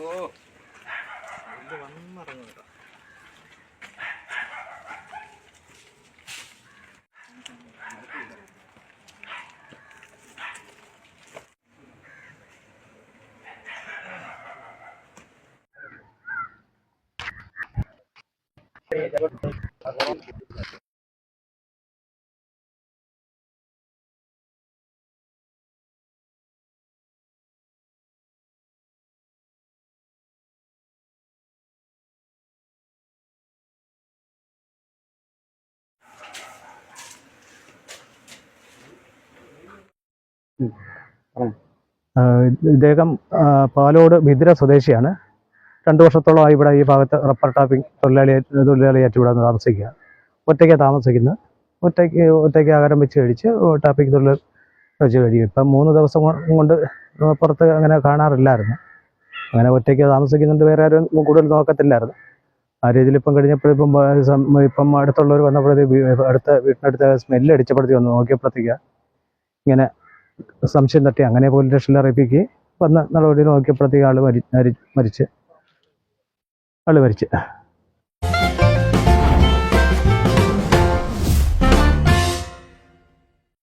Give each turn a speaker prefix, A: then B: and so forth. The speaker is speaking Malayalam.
A: വലിയ വന്നിറങ്ങുന്നുണ്ടോ Gracias. ഇദ്ദേഹം പാലോട് ബിദ്ര സ്വദേശിയാണ്. രണ്ട് വർഷത്തോളമായി ഇവിടെ ഈ ഭാഗത്ത് റബ്ബർ ടാപ്പിംഗ് തൊഴിലാളി തൊഴിലാളിയായിട്ട് ഇവിടെ താമസിക്കുക. ഒറ്റയ്ക്കാണ് താമസിക്കുന്നത്. ഒറ്റയ്ക്ക് ഒറ്റയ്ക്ക് ആഹാരം വെച്ച് കഴിച്ച് ടാപ്പിംഗ് തൊഴിൽ വെച്ച് കഴിയും ഇപ്പം മൂന്ന് ദിവസം കൊണ്ട് പുറത്ത് അങ്ങനെ കാണാറില്ലായിരുന്നു. അങ്ങനെ ഒറ്റയ്ക്ക് താമസിക്കുന്നുണ്ട് വേറെ ആരും കൂടുതൽ നോക്കത്തില്ലായിരുന്നു. ആ രീതിയിൽ ഇപ്പം കഴിഞ്ഞപ്പോഴിപ്പം ഇപ്പം അടുത്തുള്ളവർ വന്നപ്പോഴത്തേക്ക് അടുത്ത വീട്ടിനടുത്ത് സ്മെല്ല് അടിച്ചപ്പോഴത്തേക്ക് ഒന്ന് നോക്കിയപ്പോഴത്തേക്ക് ഇങ്ങനെ സംശയം തട്ടി അങ്ങനെ പോലീസ് സ്റ്റേഷനിൽ അറിയിപ്പിക്കുകയും വന്ന് നടപടി നോക്കിയപ്പോഴത്തേക്ക് ആൾ മരി മരി- മരിച്ച്. ആൾ മരിച്ച്.